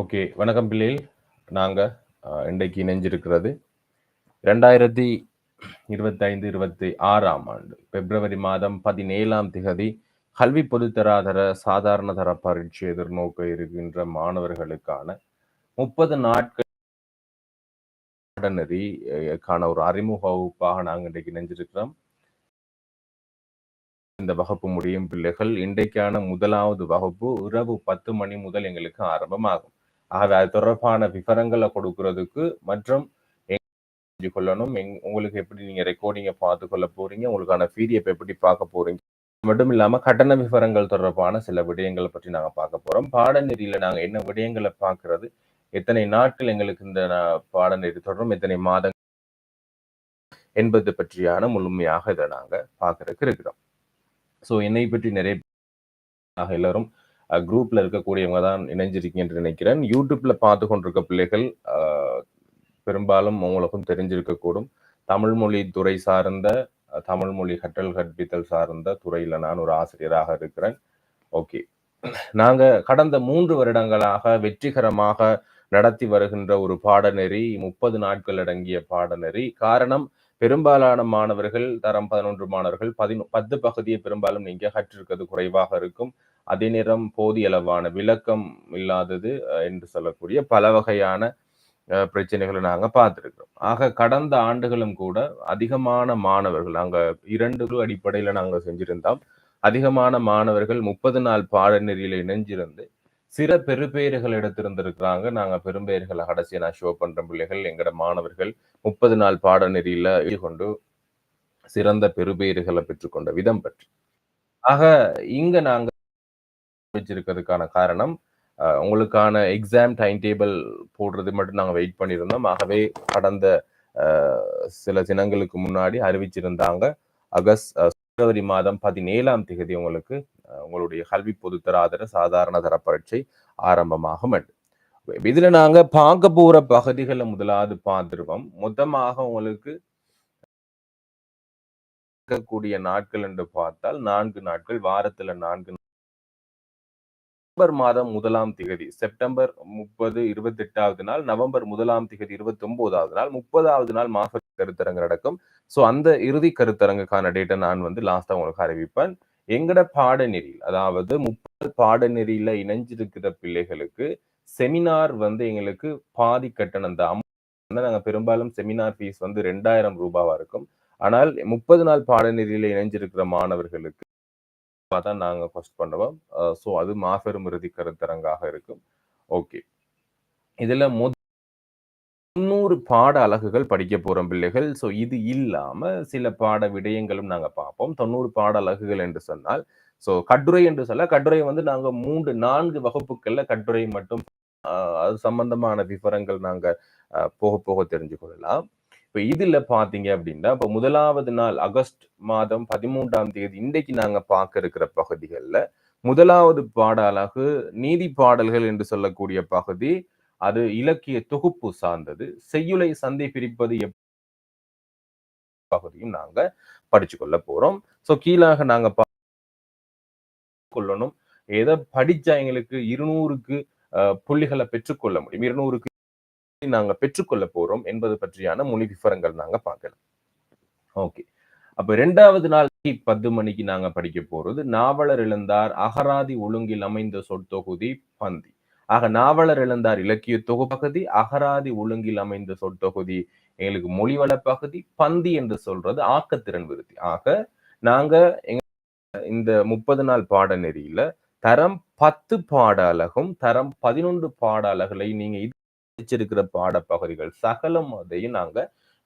Okay வணக்கம் பிள்ளைகள். நாங்கள் இன்றைக்கு இணைஞ்சிருக்கிறது ரெண்டாயிரத்தி இருபத்தைந்து இருபத்தி ஆறாம் ஆண்டு பிப்ரவரி மாதம் பதினேழாம் திகதி கல்வி பொதுத்தராதர சாதாரண தர பரீட்சை எதிர்நோக்க இருக்கின்ற மாணவர்களுக்கான முப்பது நாட்கள் பாடநெறிக்கான ஒரு அறிமுக வகுப்பாக நாங்கள் இன்றைக்கு இணைஞ்சிருக்கிறோம். இந்த வகுப்பு முடியும் பிள்ளைகள் இன்றைக்கான முதலாவது வகுப்பு இரவு பத்து மணி முதல் எங்களுக்கு ஆரம்பமாகும். ஆகவே அது தொடர்பான விவரங்களை கொடுக்கறதுக்கு மற்றும் கொள்ளணும் எங் உங்களுக்கு எப்படி நீங்க ரெக்கார்டிங்கை பார்த்து கொள்ள போறீங்க உங்களுக்கான பீரியப் எப்படி பார்க்க போறீங்க. மட்டும் இல்லாம கட்டண விவரங்கள் தொடர்பான சில விடயங்களை பற்றி நாங்க பார்க்க போறோம். பாடநெறியில நாங்க என்ன விடயங்களை பார்க்கறது எத்தனை நாட்கள் எங்களுக்கு இந்த பாடநெறி தொடரும் எத்தனை மாதங்கள் என்பது பற்றியான முழுமையாக இதை நாங்க பார்க்கறதுக்கு இருக்கிறோம். ஸோ என்னை பற்றி நிறைய எல்லாரும் குரூப்ல இருக்கக்கூடியவங்க தான் இணைஞ்சிருக்கீங்க என்று நினைக்கிறேன். யூடியூப்ல பார்த்து கொண்டிருக்க பிள்ளைகள் பெரும்பாலும் உங்களுக்கும் தெரிஞ்சிருக்கக்கூடும் தமிழ் மொழி துறை சார்ந்த தமிழ் மொழி கற்றல் கற்பித்தல் சார்ந்த துறையில நான் ஒரு ஆசிரியராக இருக்கிறேன். ஓகே. நாங்க கடந்த மூன்று வருடங்களாக வெற்றிகரமாக நடத்தி வருகின்ற ஒரு பாடநெறி முப்பது நாட்கள் அடங்கிய பாடநெறி. காரணம் பெரும்பாலான மாணவர்கள் தரம் பதினொன்று மாணவர்கள் பதினொ பத்து பகுதியை பெரும்பாலும் நீங்க கற்றிருக்கிறது குறைவாக இருக்கும். அதே நேரம் போதிய அளவான விளக்கம் இல்லாதது என்று சொல்லக்கூடிய பல வகையான பிரச்சனைகளை நாங்கள் பார்த்திருக்கிறோம். ஆக கடந்த ஆண்டுகளும் கூட அதிகமான மாணவர்கள் அங்கே இரண்டு அடிப்படையில் நாங்கள் செஞ்சிருந்தோம். அதிகமான மாணவர்கள் முப்பது நாள் பாடநெறியில் இணைஞ்சிருந்து சில பெருபெயர்கள் எடுத்திருந்திருக்கிறாங்க. நாங்க பெரும்பெயர்களை கடைசியை நான் ஷோ பண்ற பிள்ளைகள். எங்கட மாணவர்கள் முப்பது நாள் பாடநெறியில கொண்டு சிறந்த பெருபெயர்களை பெற்றுக்கொண்ட விதம் பற்றி. ஆக இங்க நாங்க வச்சிருக்கிறதுக்கான காரணம் உங்களுக்கான எக்ஸாம் டைம் டேபிள் போடுறது மட்டும் நாங்க வெயிட் பண்ணியிருந்தோம். ஆகவே கடந்த சில தினங்களுக்கு முன்னாடி அறிவிச்சிருந்தாங்க. அகஸ்ட் அஹ், பிப்ரவரி மாதம் பதினேழாம் தேதி உங்களுக்கு உங்களுடைய கல்வி பொதுத்தராதர சாதாரண தர பரீட்சை ஆரம்பமாகும் இதுல நாங்க பார்க்க போற பகுதிகளை முதலாவது பார்த்துருவோம் மொத்தமாக உங்களுக்கு இருக்கக்கூடிய நாட்கள் என்று பார்த்தால் நான்கு நாட்கள் வாரத்துல நான்கு நவம்பர் மாதம் முதலாம் திகதி செப்டம்பர் முப்பது இருபத்தி எட்டாவது நாள் நவம்பர் முதலாம் திகதி இருபத்தி ஒன்பதாவது நாள் முப்பதாவது நாள் மாத கருத்தரங்கு நடக்கும். ஸோ அந்த இறுதி கருத்தரங்குக்கான டேட்டை நான் வந்து லாஸ்டா உங்களுக்கு அறிவிப்பேன். எங்கட பாடநெறியில் அதாவது முப்பது பாடநெறியில இணைஞ்சிருக்கிற பிள்ளைகளுக்கு செமினார் வந்து எங்களுக்கு பாதி கட்டணம் தான். வந்து பெரும்பாலும் செமினார் ஃபீஸ் வந்து ரெண்டாயிரம் ரூபாவா இருக்கும். ஆனால் முப்பது நாள் பாடநெறியில இணைஞ்சிருக்கிற மாணவர்களுக்கு தான் நாங்க ஃபர்ஸ்ட் பண்ணுவோம். ஸோ அது மாபெரும் இறுதி கருத்தரங்காக இருக்கும். ஓகே இதுல முத முன்னூறு பாட அலகுகள் படிக்க போறோம் பிள்ளைகள். ஸோ இது இல்லாம சில பாட விடயங்களும் நாங்க பார்ப்போம். தொண்ணூறு பாட அலகுகள் என்று சொன்னால் ஸோ கட்டுரை என்று சொல்ல கட்டுரை வந்து நாங்க மூன்று நான்கு வகுப்புகளில் கட்டுரை மட்டும் ஆஹ், அது சம்பந்தமான விவரங்கள் நாங்க போக போக தெரிஞ்சு கொள்ளலாம். இப்போ இதில் பார்த்தீங்க அப்படின்னா இப்போ முதலாவது நாள் ஆகஸ்ட் மாதம் பதிமூன்றாம் தேதி இன்றைக்கு நாங்கள் பார்க்க இருக்கிற பகுதிகளில் முதலாவது பாட நீதி பாடல்கள் என்று சொல்லக்கூடிய பகுதி அது இலக்கிய தொகுப்பு சார்ந்தது. செய்யுளை சந்தை பிரிப்பது எப் பகுதியும் நாங்கள் படிச்சு கொள்ள போகிறோம் ஸோ கீழாக நாங்கள் பா- கொள்ளணும். எதை படிச்சா எங்களுக்கு இருநூறுக்கு புள்ளிகளை பெற்றுக்கொள்ள முடியும். இருநூறுக்கு நாங்கள் பெற்றுக்கொள்ள போறோம் என்பது பற்றியான மொழி விவரங்கள் நாங்கள் பார்க்கலாம். ஓகே. அப்போ ரெண்டாவது நாள் பத்து மணிக்கு நாங்கள் படிக்க போறது. நாவலர் இழந்தார். அகராதி ஒழுங்கில் அமைந்த சொற்தொகுதி பந்தி. ஆக நாவலர் இழந்தார் இலக்கிய தொகுப்பகுதி அகராதி ஒழுங்கில் அமைந்த சொற்தொகுதி எங்களுக்கு மொழிவள பகுதி பந்தி என்று சொல்றது ஆக்கத்திறன் விருத்தி. ஆக நாங்க எங்க இந்த முப்பது நாள் பாடநெறியில தரம் பத்து பாட அலகும் தரம் பதினொன்று பாட அலகுகளை நீங்க படிச்சிருக்கிற பாடப்பகுதிகள் சகலம் அதையும் நாங்க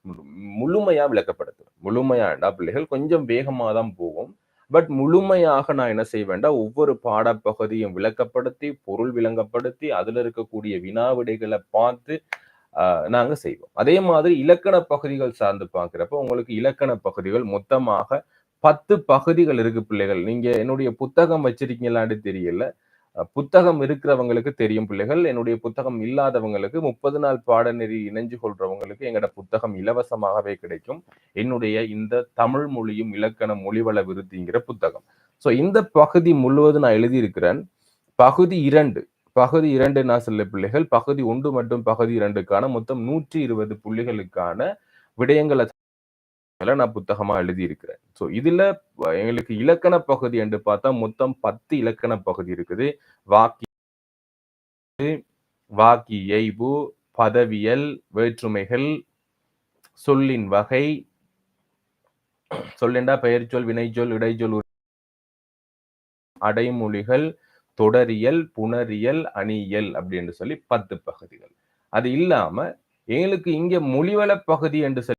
மு- முழுமையா விளக்கப்படுத்துவேன் முழுமையாண்டா பிள்ளைகள் கொஞ்சம் வேகமா தான் போகும். பட் முழுமையாக நான் என்ன செய்வேன்டா ஒவ்வொரு பாடப்பகுதியும் விளக்கப்படுத்தி பொருள் விளங்கப்படுத்தி அதுல இருக்கக்கூடிய வினாவிடைகளை பார்த்து ஆஹ், நாங்க செய்வோம். அதே மாதிரி இலக்கண பகுதிகள் சார்ந்து பார்க்கிறப்ப உங்களுக்கு இலக்கண பகுதிகள் மொத்தமாக பத்து பகுதிகள் இருக்கு பிள்ளைகள். நீங்க என்னுடைய புத்தகம் வச்சிருக்கீங்களான்னு தெரியல. புத்தகம் இருக்கிறவங்களுக்கு தெரியும் பிள்ளைகள். என்னுடைய புத்தகம் இல்லாதவங்களுக்கு முப்பது நாள் பாடநெறி இணைஞ்சு கொள்றவங்களுக்கு எங்களோட புத்தகம் இலவசமாகவே கிடைக்கும். என்னுடைய இந்த தமிழ் மொழியும் இலக்கண மொழிவள விருத்திங்கிற புத்தகம். சோ இந்த பகுதி முழுவதும் நான் எழுதியிருக்கிறேன். பகுதி இரண்டு பகுதி இரண்டு நான் நாசல்ல பிள்ளைகள் பகுதி ஒன்று மற்றும் பகுதி இரண்டுக்கான மொத்தம் நூற்றி இருபது புள்ளிகளுக்கான விடயங்களை நான் புத்தகமாக எழுதியிருக்கிறேன். ஸோ இதில் எங்களுக்கு இலக்கண பகுதி என்று பார்த்தா மொத்தம் பத்து இலக்கண பகுதி இருக்குது. வாக்கி வாக்கி எய்பு பதவியல் வேற்றுமைகள் சொல்லின் வகை சொல்லெண்டா பெயர்ச்சொல் வினைச்சொல் இடைச்சொல் அடைமொழிகள் தொடரியல் புணரியல் அணியல் அப்படின்னு சொல்லி பத்து பகுதிகள். அது இல்லாம எங்களுக்கு இங்க மொழிவள பகுதி என்று சொல்லி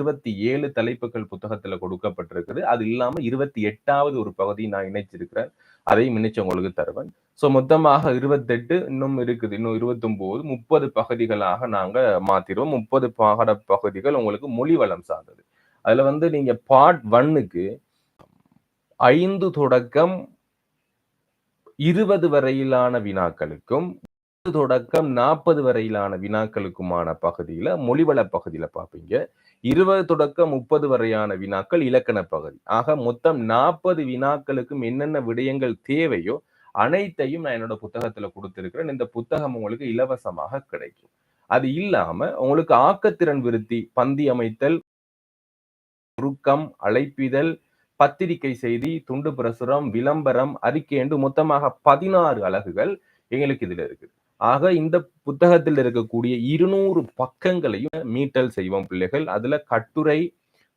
இருபத்தி ஏழு தலைப்புகள் புத்தகத்துல கொடுக்கப்பட்டிருக்குது. அது இல்லாம இருபத்தி எட்டாவது ஒரு பகுதி நான் இணைச்சிருக்கிறேன். அதையும் இணைச்சு உங்களுக்கு தருவேன். ஸோ மொத்தமாக இருபத்தெட்டு இன்னும் இருக்குது இன்னும் இருபத்தி ஒன்பது முப்பது பகுதிகளாக நாங்க மாத்திடுவோம் முப்பது பாட பகுதிகள் உங்களுக்கு மொழி வளம் சார்ந்தது. அதுல வந்து நீங்க பார்ட் ஒன்னுக்கு ஐந்து தொடக்கம் இருபது வரையிலான வினாக்களுக்கும் தொடக்கம் நாற்பது வரையிலான வினாக்களுக்குமான பகுதியில மொழிவள பகுதியில பார்ப்பீங்க. இருபது தொடக்கம் முப்பது வரையான வினாக்கள் இலக்கண பகுதி. ஆக மொத்தம் நாற்பது வினாக்களுக்கும் என்னென்ன விடயங்கள் தேவையோ அனைத்தையும் நான் என்னோட புத்தகத்துல கொடுத்திருக்கிறேன். இந்த புத்தகம் உங்களுக்கு இலவசமாக கிடைக்கும். அது இல்லாம உங்களுக்கு ஆக்கத்திறன் விருத்தி பந்தி அமைத்தல் உருக்கம் அழைப்பிதழ் பத்திரிகை செய்தி துண்டு பிரசுரம் விளம்பரம் அறிக்கை என்று மொத்தமாக பதினாறு அலகுகள் எங்களுக்கு இதுல இருக்கு ஆக இந்த புத்தகத்தில் இருக்கக்கூடிய இருநூறு பக்கங்களையும் மீட்டல் செய்வோம் பிள்ளைகள். அதுல கட்டுரை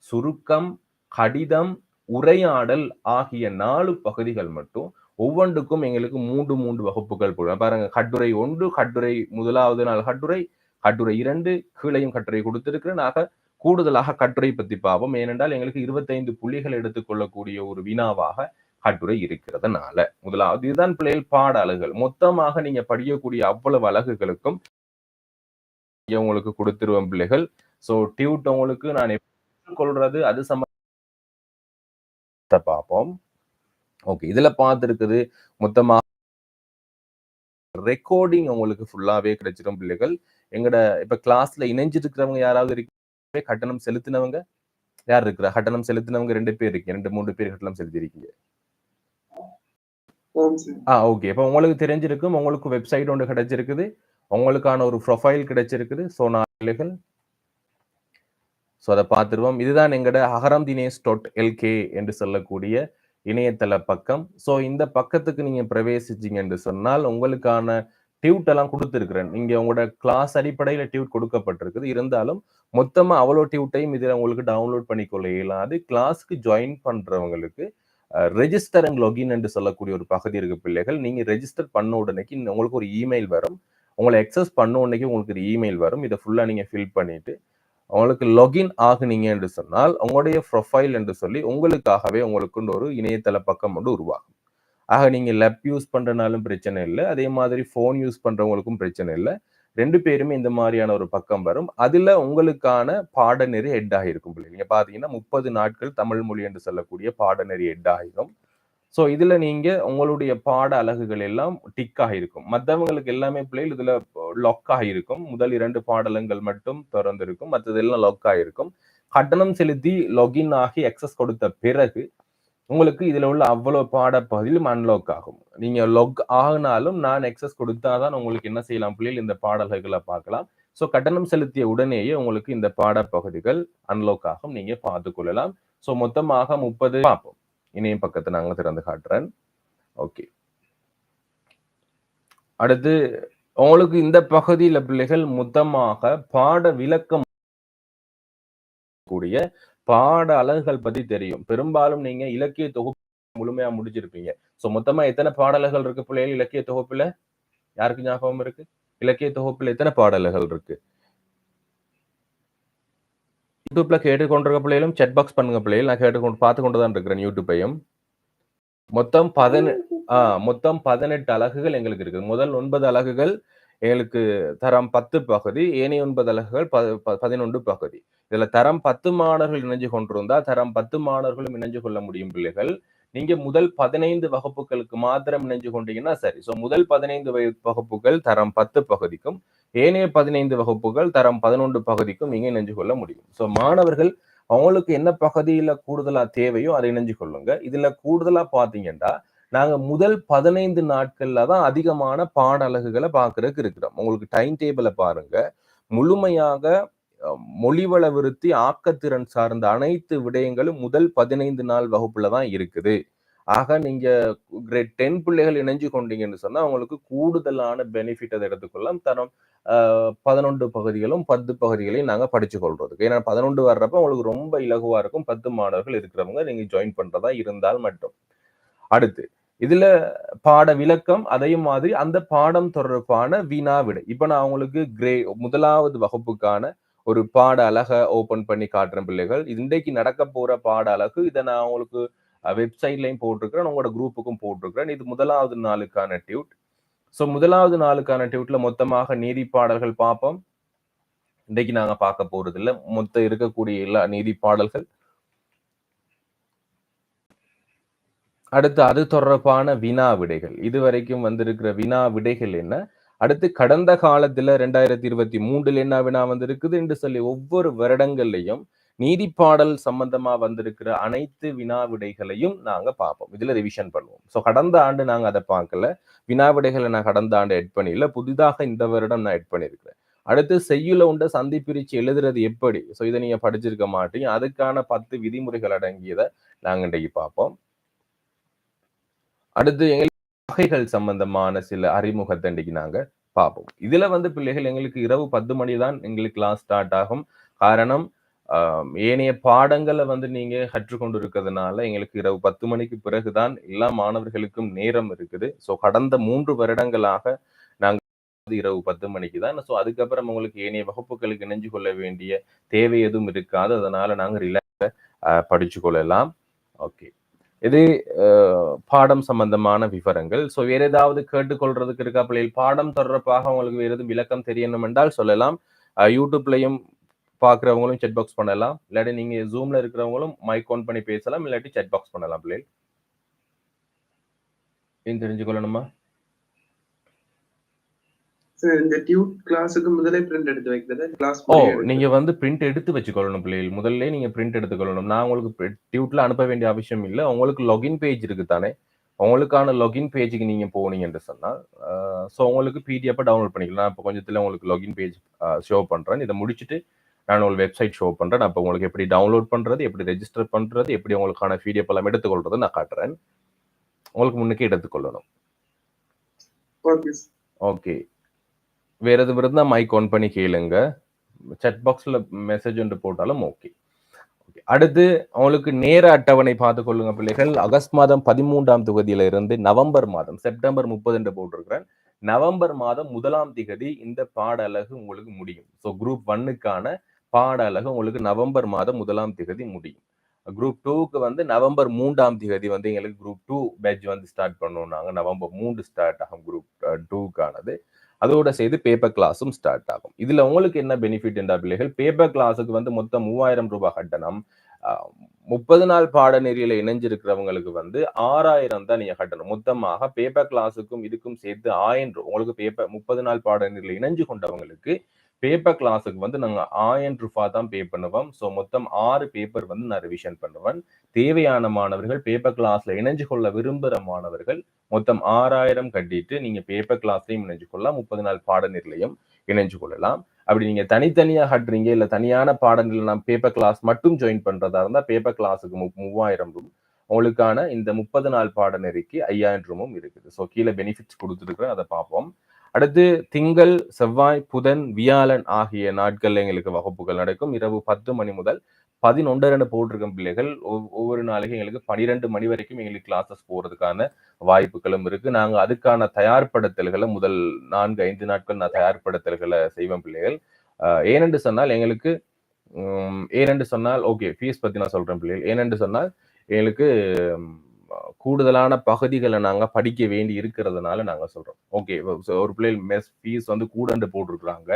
சுருக்கம் கடிதம் உரையாடல் ஆகிய நாலு பகுதிகள் மட்டும் ஒவ்வொன்றுக்கும் எங்களுக்கு மூன்று மூன்று வகுப்புகள் போடுவோம். பாருங்க கட்டுரை ஒன்று கட்டுரை முதலாவது நாள் கட்டுரை கட்டுரை இரண்டு கீழையும் கட்டுரை கொடுத்திருக்கிறேன். ஆக கூடுதலாக கட்டுரை பத்தி பார்ப்போம் ஏனென்றால் எங்களுக்கு இருபத்தைந்து புள்ளிகள் எடுத்துக்கொள்ளக்கூடிய ஒரு வினாவாக கட்டுரை இருக்கிறதுனால. முதலாவது இதுதான் பிள்ளைகள் பாட அலகுகள் மொத்தமாக நீங்க படிக்கக்கூடிய அவ்வளவு அலகுகளுக்கும் உங்களுக்கு கொடுத்துருவேன் பிள்ளைகள். சோ டியூட் உங்களுக்கு நான் கொள்றது அது சம்ம பார்ப்போம் ஓகே இதுல பார்த்துருக்குது மொத்தமாக ரெக்கார்டிங் உங்களுக்கு ஃபுல்லாவே கிடைச்சிடும் பிள்ளைகள். எங்கட இப்ப கிளாஸ்ல இணைஞ்சிருக்கிறவங்க இருக்கிறவங்க யாராவது இருக்கவே கட்டணம் செலுத்தினவங்க? யார் இருக்கிறா? கட்டணம் செலுத்தினவங்க ரெண்டு பேர் இருக்கீங்க. ரெண்டு மூணு பேர் கட்டணம் செலுத்திருக்கீங்க. ஆ ஓகே இப்போ உங்களுக்கு தெரிஞ்சிருக்கும் உங்களுக்கு வெப்சைட் ஒன்று கிடைச்சிருக்குது. உங்களுக்கான ஒரு ப்ரொஃபைல் கிடைச்சிருக்குது. சோனாலிகள் ஸோ அதை பார்த்துருவோம். இதுதான் எங்கட அகரம் தினேஷ் டாட் எல்கே என்று சொல்லக்கூடிய இணையதள பக்கம். ஸோ இந்த பக்கத்துக்கு நீங்க பிரவேசிச்சீங்க என்று சொன்னால் உங்களுக்கான டியூட் எல்லாம் கொடுத்துருக்குறேன். இங்க உங்களோட கிளாஸ் அடிப்படையில டியூட் கொடுக்கப்பட்டிருக்குது. இருந்தாலும் மொத்தமாக அவ்வளோ டியூட்டையும் இதுல உங்களுக்கு டவுன்லோட் பண்ணிக்கொள்ள இயலாது. கிளாஸ்க்கு ஜாயின் பண்றவங்களுக்கு ரெஜிஸ்டர் அண்ட் லொகின் என்று சொல்லக்கூடிய ஒரு பகுதி இருக்கு பிள்ளைகள். நீங்கள் ரெஜிஸ்டர் பண்ண உடனேக்கு உங்களுக்கு ஒரு இமெயில் வரும். உங்களை எக்ஸஸ் பண்ண உடனேக்கு உங்களுக்கு ஒரு இமெயில் வரும். இதை ஃபுல்லாக நீங்கள் ஃபில் பண்ணிவிட்டு உங்களுக்கு லொகின் ஆகுனீங்க என்று சொன்னால் உங்களுடைய ப்ரொஃபைல் என்று சொல்லி உங்களுக்காகவே உங்களுக்குன்னு ஒரு இணையதள பக்கம் வந்து உருவாகும். ஆக நீங்கள் லெப் யூஸ் பண்ணுறனாலும் பிரச்சனை இல்லை. அதே மாதிரி ஃபோன் யூஸ் பண்ணுறவங்களுக்கும் பிரச்சனை இல்லை. ரெண்டு பேருமே இந்த மாதிரியான ஒரு பக்கம் வரும். அதுல உங்களுக்கான பாடநெறி ஹெட் ஆகிருக்கும் நீங்க பாத்தீங்கன்னா முப்பது நாட்கள் தமிழ் மொழி என்று சொல்லக்கூடிய பாடநெறி ஹெட் ஆகிரும். ஸோ இதுல நீங்க உங்களுடைய பாட அலகுகள் எல்லாம் டிக் ஆகிருக்கும். மற்றவங்களுக்கு எல்லாமே பிள்ளைகள் இதுல லொக் ஆகிருக்கும். முதல் இரண்டு பாடலங்கள் மட்டும் திறந்திருக்கும். மற்றதெல்லாம் லொக் ஆகிருக்கும். கட்டணம் செலுத்தி லொகின் ஆகி எக்ஸஸ் கொடுத்த பிறகு உங்களுக்கு இதுல உள்ள அவ்வளவு பாடப்பகுதியிலும் அன்லாக் ஆகும். நீங்க லொக் ஆகினாலும் நான் எக்ஸஸ் கொடுத்தாதான் உங்களுக்கு என்ன செய்யலாம் பிள்ளைகள் இந்த பாடல்களை பார்க்கலாம். ஸோ கட்டணம் செலுத்திய உடனேயே உங்களுக்கு இந்த பாடப்பகுதிகள் அன்லாக் ஆகும். நீங்க பார்த்து கொள்ளலாம் ஸோ மொத்தமாக முப்பது பார்ப்போம். இணைய பக்கத்தை நாங்க திறந்து காட்டுறேன். ஓகே அடுத்து உங்களுக்கு இந்த பகுதியில பிள்ளைகள் மொத்தமாக பாட விளக்கம் கூடிய பாட அலகுகள் பத்தி தெரியும். பெரும்பாலும் நீங்க இலக்கிய தொகுப்பு முழுமையா முடிச்சிருப்பீங்க. சோ மொத்தமா எத்தனை பாடல்கள் இருக்கு பிள்ளைகள்? இலக்கிய தொகுப்புல? யாருக்கு ஞாபகம் இருக்கு? இலக்கிய தொகுப்புல எத்தனை பாடல்கள் இருக்கு? யூடியூப்ல கேட்டுக்கொண்டிருக்க பிள்ளைகளும் செட் பாக்ஸ் பண்ணுங்க பிள்ளைகள். நான் கேட்டுக்கொண்டு பார்த்து கொண்டு தான் இருக்கிறேன் யூடியூப்பையும். மொத்தம் பதினெட்டு ஆஹ் மொத்தம் பதினெட்டு அலகுகள் எங்களுக்கு இருக்குது. முதல் ஒன்பது அலகுகள் எங்களுக்கு தரம் பத்து பகுதி ஏனைய ஒன்பது அலகுகள் பதினொன்று பகுதி. இதுல தரம் பத்து மாணவர்கள் இணைஞ்சு கொண்டிருந்தா தரம் பத்து மாணவர்களும் இணைஞ்சு கொள்ள முடியும் பிள்ளைகள். நீங்க முதல் பதினைந்து வகுப்புகளுக்கு மாத்திரம் இணைஞ்சு கொண்டீங்கன்னா சரி. ஸோ முதல் பதினைந்து வகுப்புகள் தரம் பத்து பகுதிக்கும் ஏனைய பதினைந்து வகுப்புகள் தரம் பதினொன்று பகுதிக்கும் நீங்க இணைஞ்சு கொள்ள முடியும். ஸோ மாணவர்கள் அவங்களுக்கு என்ன பகுதியில கூடுதலா தேவையோ அதை இணைஞ்சு கொள்ளுங்க. இதுல கூடுதலா பாத்தீங்கன்னா நாங்க முதல் பதினைந்து நாட்கள்ல தான் அதிகமான பாடலகுகளை பார்க்கறதுக்கு இருக்கிறோம். உங்களுக்கு டைம் டேபிளை பாருங்க. முழுமையாக மொழிவள விருத்தி ஆக்கத்திறன் சார்ந்த அனைத்து விடயங்களும் முதல் பதினைந்து நாள் வகுப்புல தான் இருக்குது. ஆக நீங்க கிரேட் டென் பிள்ளைகள் இணைஞ்சு கொண்டீங்கன்னு சொன்னா உங்களுக்கு கூடுதலான பெனிஃபிட் அதை எடுத்துக்கொள்ளலாம். தரம் பதினொன்று பகுதிகளும் பத்து பகுதிகளையும் நாங்கள் படிச்சு கொள்றதுக்கு ஏன்னா பதினொன்று வர்றப்ப உங்களுக்கு ரொம்ப இலகுவா இருக்கும். பத்து மாணவர்கள் இருக்கிறவங்க நீங்க ஜாயின் பண்றதா இருந்தால் மட்டும். அடுத்து இதுல பாட விளக்கம் அதே மாதிரி அந்த பாடம் தொடர்பான வினா விடை. இப்ப நான் உங்களுக்கு கிரே முதலாவது வகுப்புக்கான ஒரு பாட அழக ஓபன் பண்ணி காட்டுறேன் பிள்ளைகள். இது இன்றைக்கு நடக்க போற பாட அழகு இதை நான் உங்களுக்கு வெப்சைட்லையும் போட்டிருக்கிறேன் உங்களோட குரூப்புக்கும் போட்டிருக்கிறேன். இது முதலாவது நாளுக்கான டியூட் ஸோ முதலாவது நாளுக்கான டியூட்ல மொத்தமாக நீதி பாடல்கள் பார்ப்போம். இன்றைக்கு நாங்க பார்க்க போறது இல்லை மொத்த இருக்கக்கூடிய எல்லா நீதி பாடல்கள். அடுத்து அது தொடர்பான வினா விடைகள். இதுவரைக்கும் வந்திருக்கிற வினா விடைகள் என்ன? அடுத்து கடந்த காலத்துல ரெண்டாயிரத்தி இருபத்தி மூன்றுல என்ன வினா வந்திருக்குது என்று சொல்லி ஒவ்வொரு வருடங்கள்லையும் நீதிப்பாடல் சம்பந்தமா வந்திருக்கிற அனைத்து வினா விடைகளையும் நாங்க பார்ப்போம். இதுல ரிவிஷன் பண்ணுவோம். ஸோ கடந்த ஆண்டு நாங்க அதை பார்க்கல. வினா விடைகளை நான் கடந்த ஆண்டு எட் பண்ணல புதிதாக இந்த வருடம் நான் எட் பண்ணியிருக்கிறேன். அடுத்து செய்யுல உண்ட சந்தி பிரிச்சு எழுதுறது எப்படி? ஸோ இதை நீங்க படிச்சிருக்க மாட்டீங்க. அதுக்கான பத்து விதிமுறைகள் அடங்கியதை நாங்க இன்றைக்கு பார்ப்போம். அடுத்து எங்களுக்கு வகைகள் சம்பந்தமான சில அறிமுகத்தை இன்றைக்கு பார்ப்போம். இதுல வந்து பிள்ளைகள் எங்களுக்கு இரவு பத்து மணி தான் எங்களுக்கு கிளாஸ் ஸ்டார்ட் ஆகும். காரணம் ஆஹ், ஏனைய பாடங்களை வந்து நீங்க கற்றுக்கொண்டு இருக்கிறதுனால எங்களுக்கு இரவு பத்து மணிக்கு பிறகுதான் எல்லா மாணவர்களுக்கும் நேரம் இருக்குது. ஸோ கடந்த மூன்று வருடங்களாக நாங்கள் இரவு பத்து மணிக்கு தான் ஸோ அதுக்கப்புறம் உங்களுக்கு ஏனைய வகுப்புகளுக்கு இணைஞ்சு கொள்ள வேண்டிய தேவை எதுவும் இருக்காது. அதனால நாங்கள் ரிலாக்ஸ படிச்சு கொள்ளலாம். ஓகே இது பாடம் சம்பந்தமான விவரங்கள். ஸோ வேற ஏதாவது கேட்டுக்கொள்றதுக்கு இருக்கா பிள்ளைகள்? பாடம் தொடர்பாக உங்களுக்கு வேறு எதுவும் விளக்கம் தெரியணும் என்றால் சொல்லலாம். யூடியூப்லையும் யூடியூப்லயும் பார்க்குறவங்களும் செட் பாக்ஸ் பண்ணலாம். இல்லாட்டி நீங்க ஜூம்ல இருக்கிறவங்களும் மைக் ஆன் பண்ணி பேசலாம். இல்லாட்டி செட் பாக்ஸ் பண்ணலாம் பிள்ளைகள். ஏன் தெரிஞ்சுக்கொள்ளணுமா? இந்த டியூட் கிளாஸுக்கு முதலே பிரிண்ட் எடுத்து வைக்கிறதா கிளாஸ் ஓ நீங்க வந்து பிரிண்ட் எடுத்து வச்சுக்கொள்ளணும் பிள்ளைகள். முதல்ல நீங்க பிரிண்ட் எடுத்துக்கொள்ளணும். நான் உங்களுக்கு டியூட்ல அனுப்ப வேண்டிய அவசியம் இல்லை. உங்களுக்கு லாகின் பேஜ் இருக்கு தானே. உங்களுக்கான லாகின் பேஜுக்கு நீங்க போனீங்கன்னு சொன்னால் ஸோ உங்களுக்கு பிடிஎஃப் டவுன்லோட் பண்ணிக்கலாம். இப்போ கொஞ்சத்துல உங்களுக்கு லாகின் பேஜ் ஷோ பண்றேன். இதை முடிச்சுட்டு நான் உங்களுக்கு வெப்சைட் ஷோ பண்றேன். இப்போ உங்களுக்கு எப்படி டவுன்லோட் பண்றது எப்படி ரெஜிஸ்டர் பண்றது எப்படி உங்களுக்கான பிடிஎஃப் எல்லாம் எடுத்துக்கொள்றது நான் காட்டுறேன். உங்களுக்கு முன்னுக்கு எடுத்துக்கொள்ளணும். ஓகே வேற எதுவும் இருந்தால் மைக் ஆன் பண்ணி கேளுங்க. செட் பாக்ஸில் மெசேஜ் ஒன்று போட்டாலும் ஓகே ஓகே அடுத்து அவங்களுக்கு நேர அட்டவணை பார்த்து கொள்ளுங்க பிள்ளைகள். ஆகஸ்ட் மாதம் பதிமூன்றாம் தொகுதியில இருந்து நவம்பர் மாதம் செப்டம்பர் முப்பது என்று போட்டிருக்கிறேன். நவம்பர் மாதம் முதலாம் திகதி இந்த பாடலகு உங்களுக்கு முடியும். ஸோ குரூப் ஒன்னுக்கான பாடலகு உங்களுக்கு நவம்பர் மாதம் முதலாம் திகதி முடியும். குரூப் டூக்கு வந்து நவம்பர் மூன்றாம் திகதி வந்து எங்களுக்கு குரூப் டூ பேட்ச் வந்து ஸ்டார்ட் பண்ணோம் நாங்கள் நவம்பர் மூன்று ஸ்டார்ட் ஆகும் குரூப் டூக்கானது uh, அதோட சேர்த்து பேப்பர் கிளாஸும் ஸ்டார்ட் ஆகும். இதுல உங்களுக்கு என்ன பெனிஃபிட் என்ற பிள்ளைகள் பேப்பர் கிளாஸுக்கு வந்து மொத்தம் மூவாயிரம் ரூபாய் கட்டணம். முப்பது நாள் பாடநெறியில இணைஞ்சிருக்கிறவங்களுக்கு வந்து ஆறாயிரம் தான் நீங்க கட்டணும். மொத்தமாக பேப்பர் கிளாஸுக்கும் இதுக்கும் சேர்த்து ஆயிரம் ரூ- உங்களுக்கு பேப்பர் முப்பது நாள் பாடநெறியில இணைஞ்சு கொண்டவங்களுக்கு பேப்பர் கிளாஸுக்கு வந்து நாங்கள் ஆயிரம் ரூபா தான் பே பண்ணுவோம். ஸோ மொத்தம் ஆறு பேப்பர் வந்து நான் ரிவிஷன் பண்ணுவேன். தேவையான மாணவர்கள் பேப்பர் கிளாஸில் இணைஞ்சு கொள்ள விரும்புகிற மாணவர்கள் மொத்தம் ஆறாயிரம் கட்டிட்டு நீங்கள் பேப்பர் கிளாஸ்லையும் இணைஞ்சு கொள்ளலாம். முப்பது நாள் பாடநெறிலையும் இணைஞ்சு கொள்ளலாம். அப்படி நீங்கள் தனித்தனியாக கட்டுறீங்க இல்லை தனியான பாடநெறியில் நான் பேப்பர் கிளாஸ் மட்டும் ஜாயின் பண்ணுறதா இருந்தால் பேப்பர் கிளாஸுக்கு மு மூவாயிரம் ரூபாய் உங்களுக்கான இந்த முப்பது நாள் பாடநெறிக்கு ஐயாயிரம் ரூமும் இருக்குது. ஸோ கீழே பெனிஃபிட்ஸ் கொடுத்துருக்குறேன். அதை பார்ப்போம். அடுத்து திங்கள் செவ்வாய் புதன் வியாழன் ஆகிய நாட்கள் எங்களுக்கு வகுப்புகள் நடக்கும். இரவு பத்து மணி முதல் பதினொன்றரை போட்டிருக்கும் பிள்ளைகள். ஒவ்வொரு நாளைக்கும் எங்களுக்கு பனிரெண்டு மணி வரைக்கும் எங்களுக்கு கிளாஸஸ் போறதுக்கான வாய்ப்புகளும் இருக்கு. நாங்க அதுக்கான தயார்படுத்தல்களை முதல் நான்கு ஐந்து நாட்கள் நான் தயார்படுத்தல்களை செய்வேன் பிள்ளைகள். ஏனென்று சொன்னால் எங்களுக்கு ஏனென்று சொன்னால் ஓகே ஃபீஸ் பத்தி நான் சொல்றேன் பிள்ளைகள். ஏனென்று சொன்னால் எங்களுக்கு கூடுதலான பகுதிகளை நாங்கள் படிக்க வேண்டி இருக்கிறதுனால நாங்கள் சொல்றோம். ஓகே ஒரு பிள்ளைகள் மெஸ் ஃபீஸ் வந்து கூடண்டு போட்டிருக்கிறாங்க.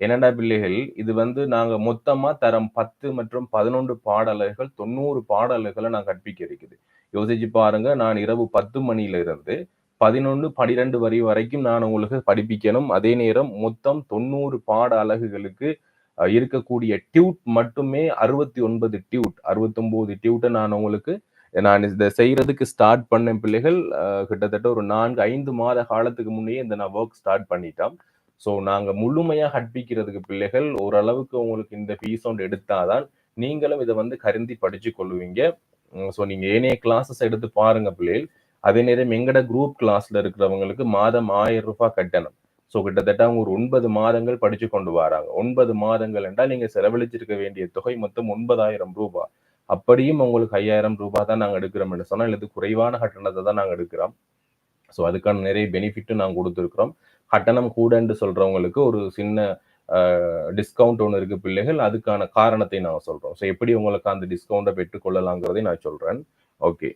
என்னடா பிள்ளைகள் இது வந்து நாங்கள் மொத்தமாக தரம் பத்து மற்றும் பதினொன்று பாடல்கள் தொண்ணூறு பாடல்களை நான் கற்பிக்க இருக்குது. யோசிச்சு பாருங்க நான் இரவு பத்து மணியில இருந்து பதினொன்று பனிரெண்டு வரி வரைக்கும் நான் உங்களுக்கு படிப்பிக்கணும். அதே நேரம் மொத்தம் தொண்ணூறு பாட அலகுகளுக்கு இருக்கக்கூடிய டியூட் மட்டுமே அறுபத்தி ஒன்பது டியூட் அறுபத்தொம்போது டியூட்டை நான் உங்களுக்கு நான் இதை செய்யறதுக்கு ஸ்டார்ட் பண்ண பிள்ளைகள் கிட்டத்தட்ட ஒரு நான்கு ஐந்து மாத காலத்துக்கு முன்னே இந்த நான் ஒர்க் ஸ்டார்ட் பண்ணிட்டோம். ஸோ நாங்க முழுமையா கற்பிக்கிறதுக்கு பிள்ளைகள் ஓரளவுக்கு உங்களுக்கு இந்த ஃபீஸ் ஒன்று எடுத்தாதான் நீங்களும் இதை வந்து கருந்தி படிச்சு கொள்வீங்க ஸோ நீங்க ஏனைய கிளாஸஸ் எடுத்து பாருங்க பிள்ளைகள். அதே நேரம் எங்கட குரூப் கிளாஸ்ல இருக்கிறவங்களுக்கு மாதம் ஆயிரம் ரூபாய் கட்டணம். ஸோ கிட்டத்தட்ட அவங்க ஒரு ஒன்பது மாதங்கள் படிச்சு கொண்டு வராங்க. ஒன்பது மாதங்கள் என்றால் நீங்க செலவழிச்சிருக்க வேண்டிய தொகை மொத்தம் ஒன்பதாயிரம் ரூபாய். அப்படியும் உங்களுக்கு ஐயாயிரம் ரூபாய் தான் நாங்கள் எடுக்கிறோம்னு சொன்னால் இது குறைவான கட்டணத்தை தான் நாங்கள் எடுக்கிறோம். ஸோ அதுக்கான நிறைய பெனிஃபிட்டும் நாங்கள் கொடுத்துருக்குறோம். கட்டணம் கூடன்னு சொல்றவங்களுக்கு ஒரு சின்ன டிஸ்கவுண்ட் ஒன்று இருக்கு பிள்ளைகள் அதுக்கான காரணத்தை நான் சொல்றோம். ஸோ எப்படி உங்களுக்கு அந்த டிஸ்கவுண்ட்டை பெற்றுக்கொள்ளலாங்கிறதை நான் சொல்றேன். ஓகே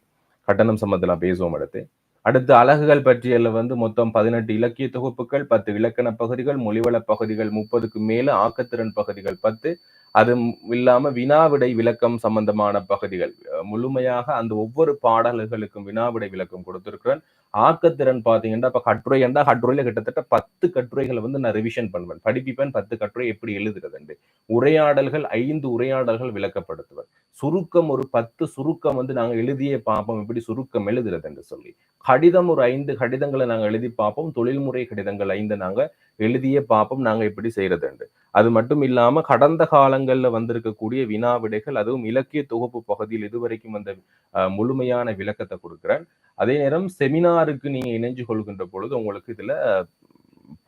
கட்டணம் சம்பந்தத்தில் பேசுவோம் அடுத்து. அடுத்து அலகுகள் பற்றியல வந்து மொத்தம் பதினெட்டு இலக்கிய தொகுப்புகள் பத்து இலக்கண பகுதிகள் மொழிவள பகுதிகள் முப்பதுக்கு மேலே ஆக்கத்திறன் பகுதிகள் பத்து அது இல்லாம வினாவிடை விளக்கம் சம்பந்தமான பகுதிகள். முழுமையாக அந்த ஒவ்வொரு பாடல்களுக்கும் வினாவிடை விளக்கம் கொடுத்திருக்கிறேன். ஆக்கத்திறன் பாத்தீங்கன்னா இப்ப கட்டுரை என்றா கட்டுரையில கிட்டத்தட்ட பத்து கட்டுரைகளை வந்து நான் ரிவிஷன் பண்ணுவேன். படிப்பிப்பேன் பத்து கட்டுரை எப்படி எழுதுறதுண்டு. உரையாடல்கள் ஐந்து உரையாடல்கள் விளக்கப்படுத்துவேன். சுருக்கம் ஒரு பத்து சுருக்கம் வந்து நாங்க எழுதியே பார்ப்போம். எப்படி சுருக்கம் எழுதுறதுன்னு சொல்லி. கடிதம் ஒரு ஐந்து கடிதங்களை நாங்க எழுதி பார்ப்போம். தொழில்முறை கடிதங்கள் ஐந்து நாங்க எழுதியே பார்ப்போம். நாங்க எப்படி செய்யறதுண்டு அது மட்டும் இல்லாம கடந்த காலங்கள்ல வந்திருக்கக்கூடிய வினா விடைகள் அதுவும் இலக்கிய தொகுப்பு பகுதியில் இதுவரைக்கும் வந்த முழுமையான விளக்கத்தை கொடுக்கிறேன் அதே நேரம் செமினாருக்கு நீங்க இணைஞ்சு கொள்கின்ற பொழுது உங்களுக்கு இதுல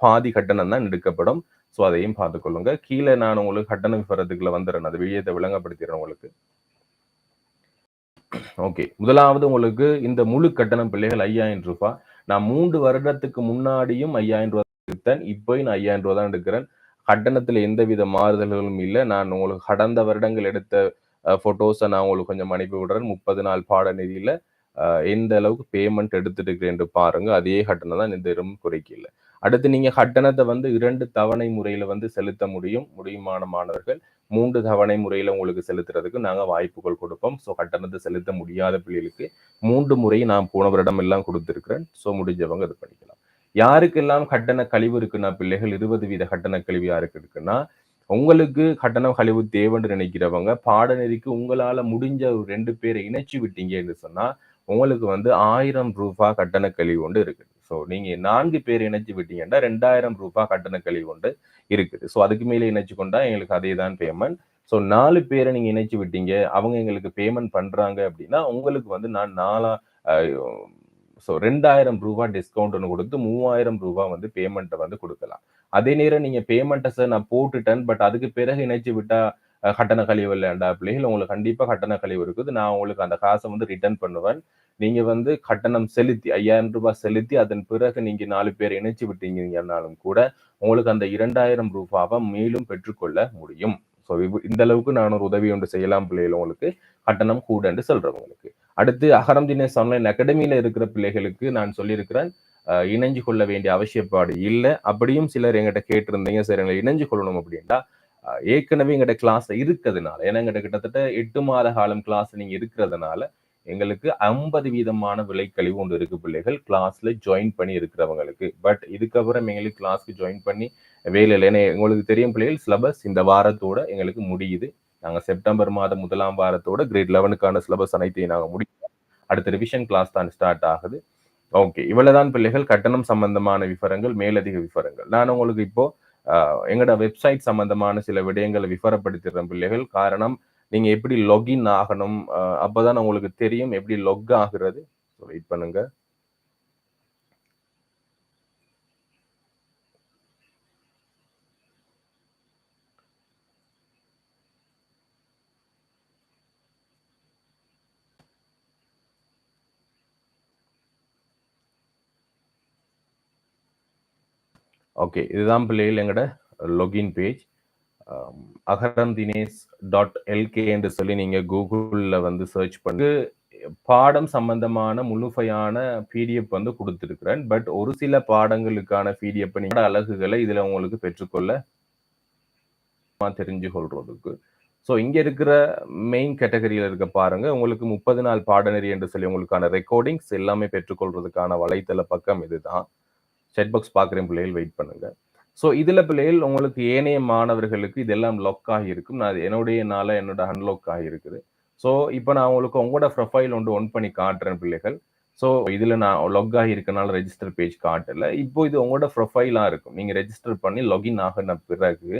பாதி கட்டணம் தான் எடுக்கப்படும். ஸோ அதையும் பார்த்துக்கொள்ளுங்க கீழே நான் உங்களுக்கு கட்டண விவரத்துக்குள்ள வந்துடுறேன் அது விழியத்தை விளங்கப்படுத்திடுறேன் உங்களுக்கு. ஓகே. முதலாவது உங்களுக்கு இந்த முழு கட்டணம் பிள்ளைகள் ஐயாயிரம் ரூபாய். நான் மூன்று வருடத்துக்கு முன்னாடியும் ஐயாயிரம் ரூபாய் எடுத்தேன். இப்போயும் நான் ஐயாயிரம் ரூபாய் தான் எடுக்கிறேன். கட்டணத்துல எந்தவித மாறுதல்களும் இல்லை. நான் உங்களுக்கு கடந்த வருடங்கள் எடுத்த போட்டோஸை நான் உங்களுக்கு கொஞ்சம் அனுப்பி விடுறேன். முப்பது நாள் பாடநெறியில எந்த அளவுக்கு பேமெண்ட் எடுத்துட்டு பாருங்க. அதே கட்டணம் தான் இந்த இரும் குறைக்கல. அடுத்து நீங்க கட்டணத்தை வந்து இரண்டு தவணை முறையில வந்து செலுத்த முடியும். முடியுமான மாணவர்கள் மூன்று தவணை முறையில உங்களுக்கு செலுத்துறதுக்கு நாங்கள் வாய்ப்புகள் கொடுப்போம். ஸோ கட்டணத்தை செலுத்த முடியாத பிள்ளைகளுக்கு மூன்று முறை நான் போன வருடம் எல்லாம் கொடுத்துருக்கிறேன். ஸோ முடிஞ்சவங்க இது பண்ணிக்கலாம். யாருக்கெல்லாம் கட்டண கழிவு இருக்குன்னா பிள்ளைகள் இருபது வீத கட்டண கழிவு யாருக்கு இருக்குன்னா உங்களுக்கு கட்டண கழிவு தேவைன்னு நினைக்கிறவங்க பாடநெறிக்கு உங்களால முடிஞ்ச ஒரு ரெண்டு பேரை இணைச்சு விட்டீங்கன்னு சொன்னா உங்களுக்கு வந்து ஆயிரம் ரூபா கட்டண கழிவு ஒன்று இருக்குது. ஸோ நீங்க நான்கு பேர் இணைச்சு விட்டீங்கன்னா ரெண்டாயிரம் ரூபாய் கட்டண கழிவு ஒன்று இருக்குது. ஸோ அதுக்கு மேலே இணைச்சு கொண்டா எங்களுக்கு அதே தான் பேமெண்ட் ஸோ நாலு பேரை நீங்க இணைச்சு விட்டீங்க அவங்க எங்களுக்கு பேமெண்ட் பண்றாங்க அப்படின்னா உங்களுக்கு வந்து நான் நாலா ஸோ ரெண்டாயிரம் ரூபா டிஸ்கவுண்ட் ஒன்று கொடுத்து மூவாயிரம் ரூபாய் வந்து பேமெண்ட்டை வந்து கொடுக்கலாம். அதே நேரம் நீங்கள் பேமெண்ட்டை சார் நான் போட்டுட்டேன் பட் அதுக்கு பிறகு இணைச்சு விட்டால் கட்டண கழிவு இல்லைண்டா பிள்ளைகள் உங்களுக்கு கண்டிப்பாக கட்டண கழிவு இருக்குது. நான் உங்களுக்கு அந்த காசை வந்து ரிட்டர்ன் பண்ணுவேன். நீங்கள் வந்து கட்டணம் செலுத்தி ஐயாயிரம் ரூபாய் செலுத்தி அதன் பிறகு நீங்கள் நாலு பேர் இணைச்சு விட்டீங்கன்னாலும் கூட உங்களுக்கு அந்த இரண்டாயிரம் ரூபாவை மேலும் பெற்றுக்கொள்ள முடியும். ஸோ இந்த அளவுக்கு நான் ஒரு உதவி ஒன்று செய்யலாம் பிள்ளைகள் உங்களுக்கு. கட்டணம் கூடன்னு உங்களுக்கு. அடுத்து அகரம் தினேஷ் ஆன்லைன் அகாடமியில இருக்கிற பிள்ளைகளுக்கு நான் சொல்லியிருக்கிறேன் இணைஞ்சு கொள்ள வேண்டிய அவசியப்பாடு இல்லை. அப்படியும் சிலர் எங்கிட்ட கேட்டிருந்தீங்க சரி எங்களை இணைஞ்சு கொள்ளணும் அப்படின்னா ஏற்கனவே எங்கிட்ட கிளாஸ்ல இருக்கிறதுனால ஏன்னா எங்கிட்ட கிட்டத்தட்ட எட்டு மாத காலம் கிளாஸ் நீங்க இருக்கிறதுனால எங்களுக்கு ஐம்பது வீதமான விலைக்கழிவு ஒன்று இருக்கு பிள்ளைகள். கிளாஸ்ல ஜாயின் பண்ணி இருக்கிறவங்களுக்கு. பட் இதுக்கப்புறம் எங்களுக்கு கிளாஸ்க்கு ஜாயின் பண்ணி வேலை இல்லை. ஏன்னா எங்களுக்கு தெரியும் பிள்ளைகள் சிலபஸ் இந்த வாரத்தோட எங்களுக்கு முடியுது. நாங்கள் செப்டம்பர் மாதம் முதலாம் வாரத்தோட கிரேட் லெவனுக்கான சிலபஸ் அனைத்தையும் நாங்கள் முடிக்கிறோம். அடுத்த ரிவிஷன் கிளாஸ் தான் ஸ்டார்ட் ஆகுது. ஓகே இவ்வளவுதான் பிள்ளைகள். கட்டணம் சம்பந்தமான விவரங்கள் மேலதிக விவரங்கள். நான் உங்களுக்கு இப்போ எங்களோட வெப்சைட் சம்பந்தமான சில விடயங்களை விவரப்படுத்திடுறேன் பிள்ளைகள். காரணம் நீங்க எப்படி login ஆகணும் அப்போதான் உங்களுக்கு தெரியும் எப்படி லொக் ஆகுறது. வெயிட் பண்ணுங்க. ஓகே இதுதான் பிள்ளைகள் எங்களோட login page Agaram Dinesh dot LK என்று சொல்லி நீங்கள் கூகுளில் வந்து சர்ச் பண்ணி பாடம் சம்பந்தமான முழுமையான பிடிஎஃப் வந்து கொடுத்துருக்குறேன். பட் ஒரு சில பாடங்களுக்கான பிடிஎஃப் நீங்கள் அழகுகளை இதில் உங்களுக்கு பெற்றுக்கொள்ள தெரிஞ்சு கொள்றதுக்கு ஸோ இங்கே இருக்கிற மெயின் கேட்டகரியில் இருக்க பாருங்க. உங்களுக்கு முப்பது நாள் பாடநெறி என்று சொல்லி உங்களுக்கான ரெக்கார்டிங்ஸ் எல்லாமே பெற்றுக்கொள்றதுக்கான வலைத்தள பக்கம் இதுதான். செட் பாக்ஸ் பார்க்குறேன் பிள்ளைகள் வெயிட் பண்ணுங்க. ஸோ இதில் பிள்ளைகள் உங்களுக்கு ஏனைய மாணவர்களுக்கு இதெல்லாம் லொக் ஆகியிருக்கும். நான் என்னுடைய நாள என்னோட அன்லாக் ஆகியிருக்குது. ஸோ இப்போ நான் உங்களுக்கு உங்களோட ப்ரொஃபைல் ஒன்று ஒன் பண்ணி காட்டுறேன் பிள்ளைகள். ஸோ இதில் நான் லொக் ஆகியிருக்கனால ரெஜிஸ்டர் பேஜ் காட்டல. இப்போ இது உங்களோட ப்ரொஃபைலாக இருக்கும். நீங்கள் ரெஜிஸ்டர் பண்ணி login ஆகின பிறகு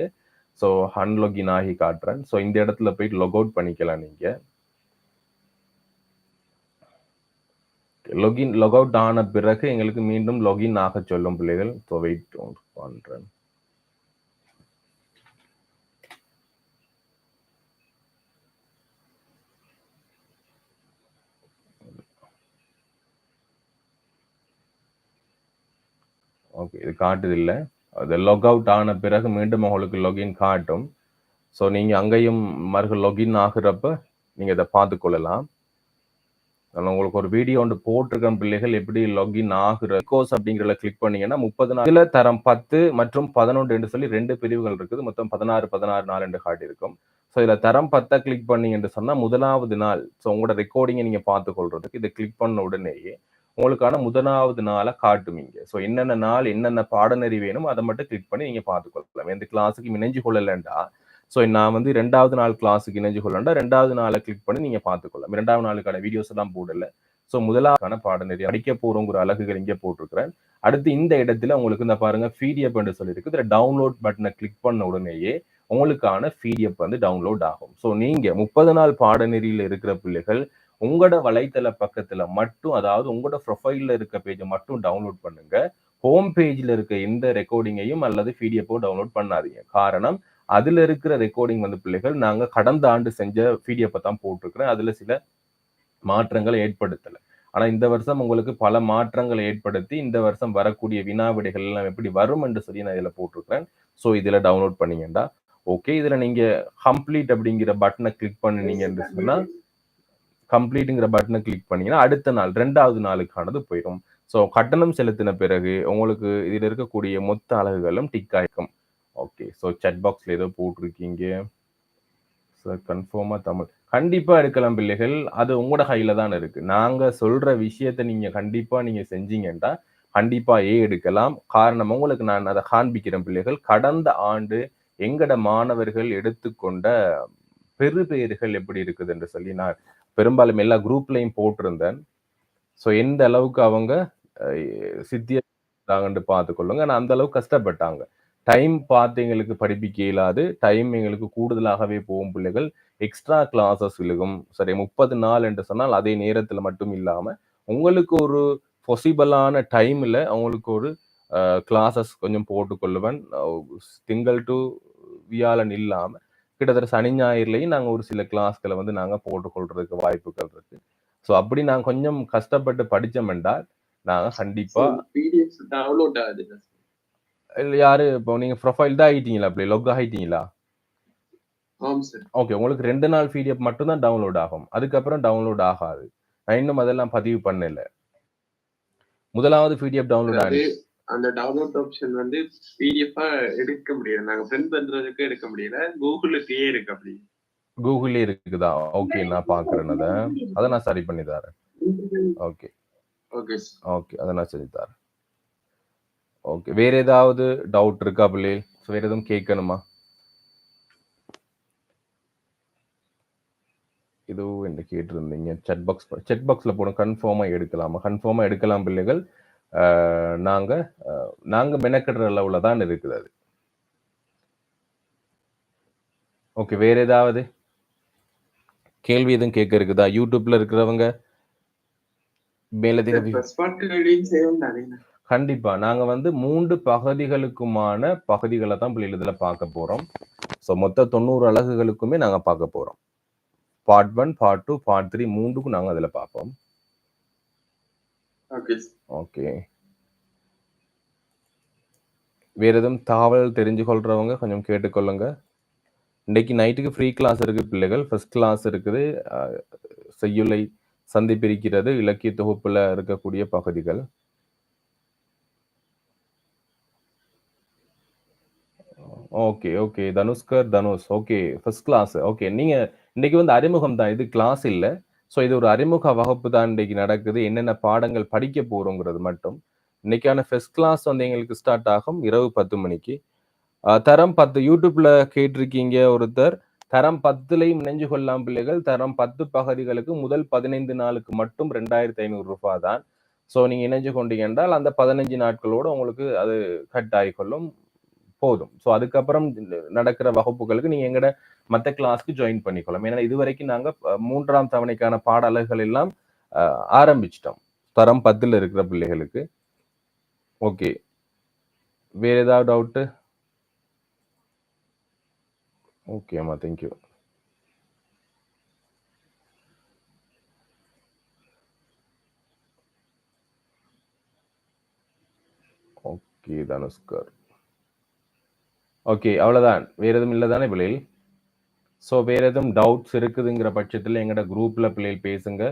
ஸோ அன்லாகின் ஆகி காட்டுறேன். ஸோ இந்த இடத்துல போயிட்டு லொக் அவுட் பண்ணிக்கலாம் நீங்கள் லொகின் லொக் அவுட் ஆன பிறகு எங்களுக்கு மீண்டும் லொகின் ஆக சொல்லும் பிள்ளைகள். ஸோ வெயிட் பண்றேன் ஓகே இது காட்டுது இல்லை. அது லொக் அவுட் ஆன பிறகு மீண்டும் உங்களுக்கு லொகின் காட்டும். ஸோ நீங்கள் அங்கேயும் மறுகள் லொகின் ஆகுறப்ப நீங்கள் இதை பார்த்து அதில் உங்களுக்கு ஒரு வீடியோ ஒன்று போட்டிருக்கேன் பிள்ளைகள் எப்படி லாகின் ஆகுற கோர்ஸ் அப்படிங்கிறத கிளிக் பண்ணீங்கன்னா முப்பது நாள் தரம் பத்து மற்றும் பதினொன்று என்று சொல்லி ரெண்டு பிரிவுகள் இருக்குது. மொத்தம் பதினாறு பதினாறு நாள் என்று காட்டியிருக்கும் ஸோ இதில் தரம் பத்தை கிளிக் பண்ணீங்கன்னு சொன்னால் முதலாவது நாள் ஸோ உங்களோட ரெக்கார்டிங்கை நீங்கள் பார்த்துக்கொள்றதுக்கு இதை கிளிக் பண்ண உடனேயே உங்களுக்கான முதலாவது நாளை காட்டுவீங்க ஸோ என்னென்ன நாள் என்னென்ன பாடநெறி வேணும் அதை மட்டும் கிளிக் பண்ணி நீங்கள் பார்த்துக்கொள்ளலாம். எந்த கிளாஸுக்கு இணைஞ்சு கொள்ளலைண்டா ஸோ நான் வந்து ரெண்டாவது நாள் கிளாஸுக்கு இணைஞ்சு கொள்ளண்டா ரெண்டாவது நாளை கிளிக் பண்ணி நீங்கள் பார்த்துக்கொள்ளலாம். ரெண்டாவது நாளுக்கான வீடியோஸ் எல்லாம் போடல. ஸோ முதலாவதான பாடநெறி அடிக்க போகிறோங்கிற அழகுகள் இங்கே போட்டிருக்கிறேன். அடுத்து இந்த இடத்துல உங்களுக்கு இந்த பாருங்க பிடிஎஃப் என்று சொல்லியிருக்கு இதில் டவுன்லோட் பட்டனை கிளிக் பண்ண உடனேயே உங்களுக்கான பிடிஎஃப் வந்து டவுன்லோட் ஆகும். ஸோ நீங்கள் முப்பது நாள் பாடநெறியில் இருக்கிற பிள்ளைகள் உங்களோட வலைத்தள பக்கத்தில் மட்டும் அதாவது உங்களோட ப்ரொஃபைலில் இருக்க பேஜை மட்டும் டவுன்லோட் பண்ணுங்க. ஹோம் பேஜில் இருக்க எந்த ரெக்கார்டிங்கையும் அல்லது பிடிஎஃபோ டவுன்லோட் பண்ணாதீங்க. காரணம் அதுல இருக்கிற ரெக்கார்டிங் வந்து பிள்ளைகள் நாங்க கடந்த ஆண்டு செஞ்ச பிடிஎஃப் தான் போட்டிருக்கிறேன். அதுல சில மாற்றங்களை ஏற்படுத்தல. ஆனா இந்த வருஷம் உங்களுக்கு பல மாற்றங்களை ஏற்படுத்தி இந்த வருஷம் வரக்கூடிய வினா விடைகள் எல்லாம் எப்படி வரும் என்று சொல்லி நான் இதுல போட்டிருக்கிறேன். ஸோ இதுல டவுன்லோட் பண்ணீங்கடா ஓகே இதுல நீங்க கம்ப்ளீட் அப்படிங்கிற பட்டனை கிளிக் பண்ணினீங்கன்னு சொன்னா கம்ப்ளீட்டுங்கிற பட்டனை கிளிக் பண்ணீங்கன்னா அடுத்த நாள் ரெண்டாவது நாளுக்கானது போயிடும். ஸோ கட்டணம் செலுத்தின பிறகு உங்களுக்கு இதில் இருக்கக்கூடிய மொத்த அலகுகளும் டிக் ஆயிருக்கும். ஓகே ஸோ செட் பாக்ஸ்ல ஏதோ போட்டிருக்கீங்க. சார் கன்ஃபார்மாக தமிழ். கண்டிப்பா எடுக்கலாம் பிள்ளைகள். அது உங்களோட கையில் தான் இருக்கு. நாங்க சொல்ற விஷயத்த நீங்க கண்டிப்பா நீங்க செஞ்சீங்கன்னா கண்டிப்பா ஏ எடுக்கலாம். காரணம் உங்களுக்கு நான் அதை காண்பிக்கிறேன் பிள்ளைகள். கடந்த ஆண்டு எங்கட மாணவர்கள் எடுத்துக்கொண்ட பெறுபேறுகள் எப்படி இருக்குது என்று சொல்லி நான் பெரும்பாலும் எல்லா குரூப்லையும் போட்டிருந்தேன். ஸோ எந்த அளவுக்கு அவங்க சித்தியாங்கன்னு பார்த்துக்கொள்ளுங்க. ஆனால் அந்த அளவுக்கு கஷ்டப்பட்டாங்க. டைம் பார்த்து எங்களுக்கு படிப்பிக்க இயலாது. டைம் எங்களுக்கு கூடுதலாகவே போகும் பிள்ளைகள். எக்ஸ்ட்ரா கிளாஸஸ் விழுகும். சரி முப்பது நாள் என்று சொன்னால் அதே நேரத்தில் மட்டும் இல்லாமல் உங்களுக்கு ஒரு பொசிபிளான டைமில் அவங்களுக்கு ஒரு கிளாஸஸ் கொஞ்சம் போட்டுக்கொள்ளுவேன் திங்கள் டு வியாழன் இல்லாமல் கிட்டத்தட்ட சனி ஞாயிறுலையும் நாங்கள் ஒரு சில கிளாஸ்களை வந்து நாங்கள் போட்டுக்கொள்றதுக்கு வாய்ப்புகள் இருக்கு. ஸோ அப்படி நாங்கள் கொஞ்சம் கஷ்டப்பட்டு படித்தோம் என்றால் நாங்கள் கண்டிப்பாக பிடிஎஃப் டவுன்லோட் ஆகுது இல்லை யாரு? இப்போ நீங்கள் ப்ரொஃபைல் தான் ஆகிட்டீங்களா அப்படி? லொக் ஆகிட்டீங்களா? ஓகே உங்களுக்கு ரெண்டு நாள் பிடிஎஃப் மட்டும் தான் டவுன்லோட் ஆகும். அதுக்கப்புறம் டவுன்லோட் ஆகாது. நான் இன்னும் அதெல்லாம் பதிவு பண்ணல. முதலாவது பிடிஎஃப் டவுன்லோட் அது ஆகி அந்த டவுன்லோட் ஆப்ஷன் வந்து பிடிஎஃப் எடுக்க முடியல. நாங்க பிரிண்ட் பண்றதுக்கு எடுக்க முடியல. கூகுளுக்கே இருக்கு அப்படி. கூகுள்ல இருக்குதா? ஓகே நான் பாக்குறேன் அதை. அதை நான் சரி பண்ணி தரேன். ஓகே ஓகே ஓகே அதை நான் செஞ்சு தரேன். ஓகே வேற ஏதாவது டவுட் இருக்கா பிள்ளை வேற எதுவும் கேட்கணுமா? இதுவும் என்ன கேட்டிருந்தீங்க. செட் பாக்ஸ் செட் பாக்ஸ்ல போன கன்ஃபார்மாக எடுக்கலாமா? கன்ஃபார்மாக எடுக்கலாம் பிள்ளைகள். நாங்கள் நாங்க நாங்க மெனக்கடுற அளவுல தான் இருக்குது அது. ஓகே வேற ஏதாவது? கேள்வி எதுவும் கேட்க இருக்குதா? யூடியூப்ல இருக்கிறவங்க? மேலதிக கண்டிப்பா. நாங்க வந்து மூன்று பகுதிகளுக்குமான பகுதிகளை தான் பிள்ளைகள் இதுல பார்க்க போறோம். ஸோ மொத்த தொண்ணூறு அலகுகளுக்குமே நாங்க பார்க்க போறோம். Part one part two part three மூன்றுக்கும் நாங்க அதுல பார்ப்போம். ஓகே வேற எதுவும் தகவல் தெரிஞ்சு கொள்றவங்க கொஞ்சம் கேட்டுக்கொள்ளுங்க. இன்னைக்கு நைட்டுக்கு ஃப்ரீ கிளாஸ் இருக்கு பிள்ளைகள். ஃபர்ஸ்ட் கிளாஸ் இருக்குது. செய்யுளை சந்திப்பிரிக்கிறது. இலக்கிய தொகுப்புல இருக்கக்கூடிய பகுதிகள். Okay okay Dhanushkar Dhanush. Okay first class okay நீங்க இன்னைக்கு வந்து அறிமுகம் தான். இது கிளாஸ் இல்ல. ஸோ இது ஒரு அறிமுக வகுப்பு தான் இன்னைக்கு நடக்குது. என்னென்ன பாடங்கள் படிக்க போறோங்கிறது மட்டும். இன்னைக்கான ஃபர்ஸ்ட் கிளாஸ் வந்து எங்களுக்கு ஸ்டார்ட் ஆகும். இரவு பத்து மணிக்கு. தரம் பத்து. யூடியூப்ல கேட்டிருக்கீங்க ஒருத்தர். தரம் பத்துலையும் இணைஞ்சு கொள்ளலாம் பிள்ளைகள். தரம் பத்து பகுதிகளுக்கு முதல் பதினைந்து நாளுக்கு மட்டும் ரெண்டாயிரத்தி ஐநூறு ரூபாய் தான். ஸோ நீங்கள் இணைஞ்சு கொண்டீங்க என்றால் அந்த பதினஞ்சு நாட்களோடு உங்களுக்கு அது கட் ஆகிக்கொள்ளும். போதும். ஸோ அதுக்கப்புறம் நடக்கிற வகுப்புகளுக்கு நீங்க எங்கட மற்ற கிளாஸ்க்கு ஜாயின் பண்ணிக்கொள்ளலாம். ஏன்னா இதுவரைக்கும் நாங்க நாங்கள் மூன்றாம் தவணைக்கான பாடல்கள் எல்லாம் ஆரம்பிச்சிட்டோம். தரம் பத்துல இருக்கிற பிள்ளைகளுக்கு. ஓகே வேற ஏதாவது டவுட்டு ஓகேம்மா தேங்க்யூ ஓகே தனுஷ்கர். ஓகே அவ்வளோதான் வேற எதுவும் இல்லை தானே பிள்ளைகள்? ஸோ வேற எதுவும் டவுட்ஸ் இருக்குதுங்கிற பட்சத்தில் எங்களோட குரூப்பில் பிள்ளைகள் பேசுங்க.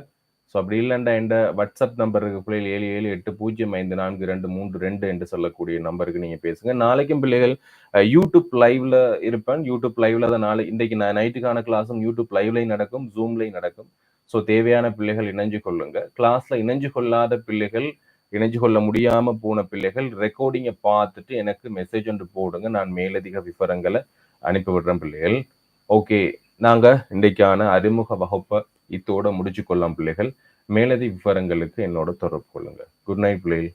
ஸோ அப்படி இல்லைண்டா எந்த வாட்ஸ்அப் நம்பர் இருக்கு பிள்ளைகள் ஏழு ஏழு எட்டு பூஜ்ஜியம் ஐந்து நான்கு ரெண்டு மூன்று ரெண்டு என்று சொல்லக்கூடிய நம்பருக்கு நீங்கள் பேசுங்க. நாளைக்கும் பிள்ளைகள் யூடியூப் லைவ்ல இருப்பேன். யூடியூப் லைவ்ல தான் நாளை இன்றைக்கு நான் நைட்டுக்கான கிளாஸும் யூடியூப் லைவ்லையும் நடக்கும் ஜூம்லையும் நடக்கும். ஸோ தேவையான பிள்ளைகள் இணைஞ்சு கொள்ளுங்க. கிளாஸ்ல இணைஞ்சு கொள்ளாத பிள்ளைகள் இணைஞ்சு கொள்ள முடியாம போன பிள்ளைகள் ரெக்கார்டிங்கை பார்த்துட்டு எனக்கு மெசேஜ் ஒன்று போடுங்க. நான் மேலதிக விவரங்களை அனுப்பி விடுறேன் பிள்ளைகள். ஓகே நாங்க இன்றைக்கான அறிமுக வகுப்பை இத்தோட முடிச்சு கொள்ளலாம் பிள்ளைகள். மேலதி விவரங்களுக்கு என்னோட தொடர்பு கொள்ளுங்க. குட் நைட் பிள்ளைகள்.